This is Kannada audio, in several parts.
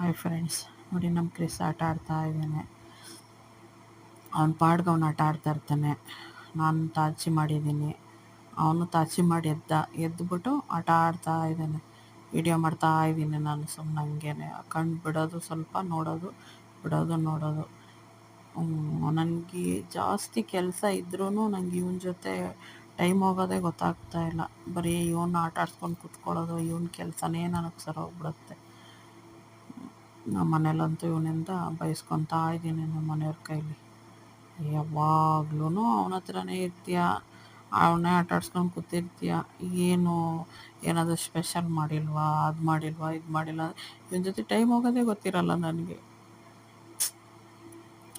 ಹಾಯ್ ಫ್ರೆಂಡ್ಸ್, ನೋಡಿ ನಮ್ಮ ಕ್ರಿಸ್ ಆಟ ಆಡ್ತಾ ಇದ್ದಾನೆ. ಅವನ ಪಾಡ್ಗೆ ಅವನು ಆಟ ಆಡ್ತಾ ಇರ್ತಾನೆ. ನಾನು ತಾಚಿ ಮಾಡಿದ್ದೀನಿ. ಅವನು ತಾಚಿ ಮಾಡಿ ಎದ್ದ ಎದ್ದುಬಿಟ್ಟು ಆಟ ಆಡ್ತಾ ಇದ್ದಾನೆ. ವಿಡಿಯೋ ಮಾಡ್ತಾ ಇದ್ದೀನಿ ನಾನು ಸುಮ್ಮನೆ ಹಂಗೇನೆ. ಕಣ್ಣು ಬಿಡೋದು ಸ್ವಲ್ಪ, ನೋಡೋದು, ಬಿಡೋದು, ನೋಡೋದು. ನನಗೆ ಜಾಸ್ತಿ ಕೆಲಸ ಇದ್ರೂ ನಂಗೆ ಇವನ ಜೊತೆ ಟೈಮ್ ಹೋಗೋದೇ ಗೊತ್ತಾಗ್ತಾ ಇಲ್ಲ. ಬರೀ ಇವನ್ನ ಆಟ ಆಡ್ಸ್ಕೊಂಡು ಕುತ್ಕೊಳ್ಳೋದು, ಇವನ ಕೆಲಸನೇ ನನಗೆ ಸರೋಗ್ಬಿಡುತ್ತೆ ನಮ್ಮ ಮನೇಲಂತೂ ಇವನಿಂದ ಬೈಸ್ಕೊತಾ ಇದ್ದೀನಿ ನಮ್ಮ ಮನೆಯವ್ರ ಕೈಲಿ. ಯಾವಾಗ್ಲೂ ಅವನ ಹತ್ರನೇ ಇರ್ತೀಯ, ಅವನೇ ಆಟ ಆಡ್ಸ್ಕೊಂಡು ಕೂತಿರ್ತೀಯ. ಏನು, ಏನಾದರೂ ಸ್ಪೆಷಲ್ ಮಾಡಿಲ್ವಾ, ಅದು ಮಾಡಿಲ್ವಾ, ಇದು ಮಾಡಿಲ್ಲ. ಇವನ ಜೊತೆ ಟೈಮ್ ಹೋಗೋದೇ ಗೊತ್ತಿರಲ್ಲ ನನಗೆ.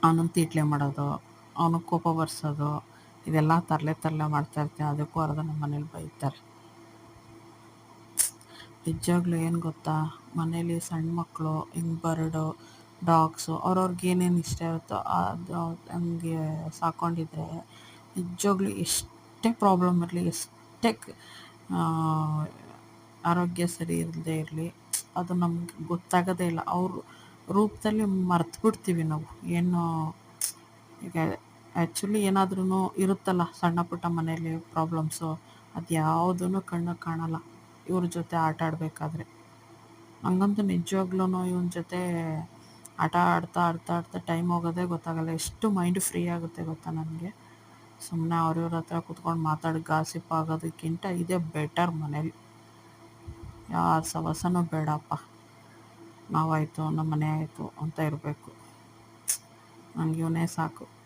ಅವನನ್ನು ತೀಟ್ಲೆ ಮಾಡೋದು, ಅವನಿಗೆ ಕೋಪ ಬರ್ಸೋದು ಇದೆಲ್ಲ ತರಲೆ ತರಲೆ ಮಾಡ್ತಾ ಇರ್ತೀನಿ ಅದಕ್ಕೂ ಅರ್ಧ ನಮ್ಮ ಮನೇಲಿ ಬೈತಾರೆ. ನಿಜವಾಗ್ಲೂ ಏನು ಗೊತ್ತಾ? ಮನೇಲಿ ಸಣ್ಣ ಮಕ್ಕಳು ಹಿಂಗೆ ಬರ್ಡು ಡಾಗ್ಸು ಅವ್ರವ್ರಿಗೆ ಏನೇನು ಇಷ್ಟ ಇರುತ್ತೋ ಅದು ಹಂಗೆ ಸಾಕೊಂಡಿದ್ರೆ ನಿಜವಾಗ್ಲೂ ಎಷ್ಟೇ ಪ್ರಾಬ್ಲಮ್ ಇರಲಿ, ಎಷ್ಟೇ ಆರೋಗ್ಯ ಸರಿ ಇಲ್ಲದೆ ಇರಲಿ, ಅದು ನಮ್ಗೆ ಗೊತ್ತಾಗೋದೇ ಇಲ್ಲ. ಅವ್ರ ರೂಪದಲ್ಲಿ ಮರ್ತು ಬಿಡ್ತೀವಿ ನಾವು. ಏನು, ಈಗ ಆ್ಯಕ್ಚುಲಿ ಏನಾದ್ರೂ ಇರುತ್ತಲ್ಲ ಸಣ್ಣ ಪುಟ್ಟ ಮನೇಲಿ ಪ್ರಾಬ್ಲಮ್ಸು ಅದು ಯಾವುದೂ ಕಣ್ಣಿಗೆ ಕಾಣಲ್ಲ. ಇವ್ರ ಜೊತೆ ಆಟ ಆಡಬೇಕಾದ್ರೆ. ಹಂಗಂತೂ ನಿಜವಾಗ್ಲೂ ಇವನ ಜೊತೆ ಆಟ ಆಡ್ತಾ ಆಡ್ತಾ ಆಡ್ತಾ ಟೈಮ್ ಹೋಗೋದೇ ಗೊತ್ತಾಗಲ್ಲ. ಎಷ್ಟು ಮೈಂಡ್ ಫ್ರೀ ಆಗುತ್ತೆ ಗೊತ್ತಾ ನನಗೆ. ಸುಮ್ಮನೆ ಅವ್ರಿವ್ರ ಹತ್ರ ಕುತ್ಕೊಂಡು ಮಾತಾಡಿ ಗಾಸಿಪ್ ಆಗೋದಕ್ಕಿಂತ ಇದೇ ಬೆಟರ್ ಮನೇಲಿ. ಯಾರ ಸವಸನೂ ಬೇಡಪ್ಪ. ನಾವಾಯಿತು ನಮ್ಮ ಮನೆ ಆಯಿತು ಅಂತ ಇರಬೇಕು. ನನಗೆ ಇವನೇ ಸಾಕು.